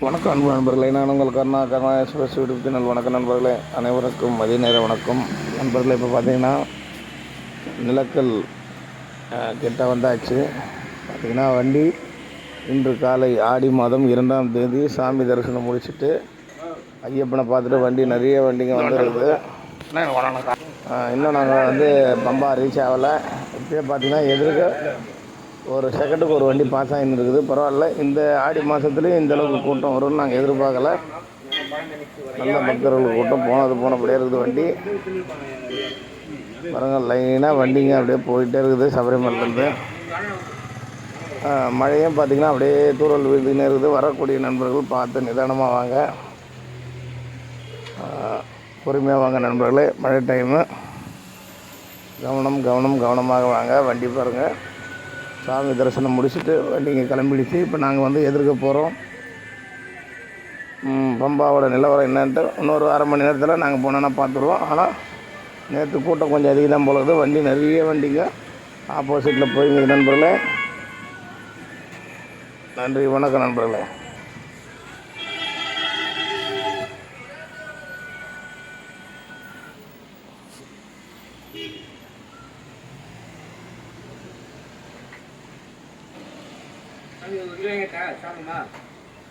வணக்கம் அன்பு நண்பர்களே நான் உங்கள் Karuna Karuna express YouTube channel. வணக்கம் நண்பர்களே அனைவருக்கும் மதிய நேர வணக்கம். நண்பர்களே இப்போ பார்த்தீங்கன்னா நிலக்கல் அஹ், கிட்ட வந்தாச்சு. பார்த்தீங்கன்னா வண்டி இன்று காலை ஆடி மாதம் இரண்டாம் தேதி சாமி தரிசனம் முடிச்சுட்டு ஐயப்பனை பார்த்துட்டு வண்டி நிறைய வண்டிங்க வந்துருக்குது. இன்னும் நாங்கள் வந்து பம்பா ரீச் ஆகலை. இப்போயே பார்த்தீங்கன்னா எதிர்க்க ஒரு செகண்டுக்கு ஒரு வண்டி பாஸ் ஆகின்னு இருக்குது. பரவாயில்ல. இந்த ஆடி மாதத்துலேயும் இந்த அளவுக்கு கூட்டம் வரும்னு நாங்கள் எதிர்பார்க்கல. நல்ல பக்தர்கள் கூட்டம் போனது போனபடியே இருக்குது வண்டி. பாருங்க லைனாக வண்டிங்க அப்படியே போயிட்டே இருக்குது சபரிமலையிலேருந்து. மழையும் பார்த்திங்கன்னா அப்படியே தூரல் விழுந்துக்கினே இருக்குது. வரக்கூடிய நண்பர்கள் பார்த்து நிதானமாக வாங்க. பொறுமையாக வாங்க நண்பர்களே. மழை டைமு கவனம் கவனம் கவனமாக வாங்க. வண்டி பாருங்கள் சாமி தரிசனம் முடிச்சுட்டு வண்டிங்க கிளம்பிடுச்சு. இப்போ நாங்கள் வந்து எதிர்க்க போகிறோம் பம்பாவோட நிலவரம் என்னன்ட்டு இன்னொரு அரை மணி நேரத்தில் நாங்கள் போனோன்னா பார்த்துருவோம் ஆனால் நேற்று கூட்டம் கொஞ்சம் அதிகம் தான் வண்டி நிறைய வண்டிங்க. ஆப்போசிட்டில் போயிருந்தது நண்பர்களே. நன்றி வணக்கம் நண்பர்களே.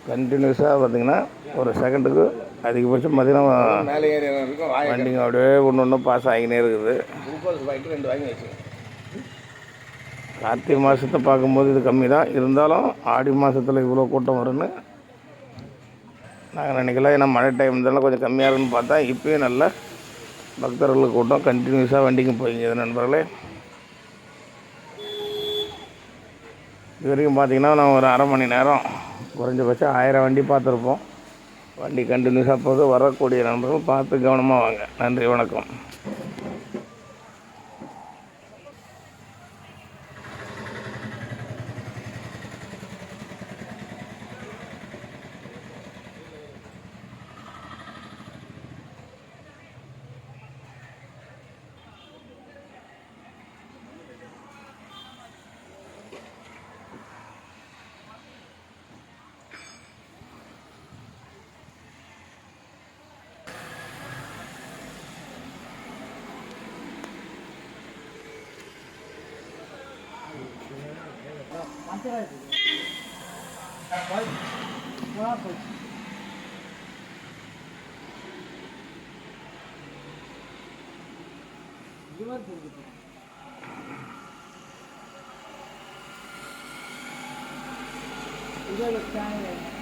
கண்டினியூஸாக பார்த்தீங்கன்னா ஒரு செகண்டுக்கு அதிகபட்சம் பார்த்தீங்கன்னா மேலே ஏறி இருக்கும் வண்டிங்க அப்படியே ஒன்று ஒன்று பாஸ் ஆகினே இருக்குது. ரெண்டு வாங்கி வச்சு கார்த்திகை மாதத்தை பார்க்கும்போது இது கம்மி தான் இருந்தாலும் ஆடி மாதத்தில் இவ்வளோ கூட்டம் வரும்னு நாங்கள் நினைக்கல ஏன்னா மழை டைம் இருந்தாலும் கொஞ்சம் கம்மியாக இருக்குன்னு பார்த்தா இப்போயும் நல்ல பக்தர்களுக்கு கூட்டம் கண்டினியூஸாக வண்டிக்கு போய்ங்க நண்பர்களே இது வரைக்கும் பார்த்தீங்கன்னா நான் ஒரு அரை மணி நேரம் குறைஞ்சபட்சம் ஆயிரம் வண்டி பார்த்துருப்போம். வண்டி கண்டினியூஸாக போது வரக்கூடிய நண்பர்கள் பார்த்து கவனமாக வாங்க. நன்றி வணக்கம். You're going to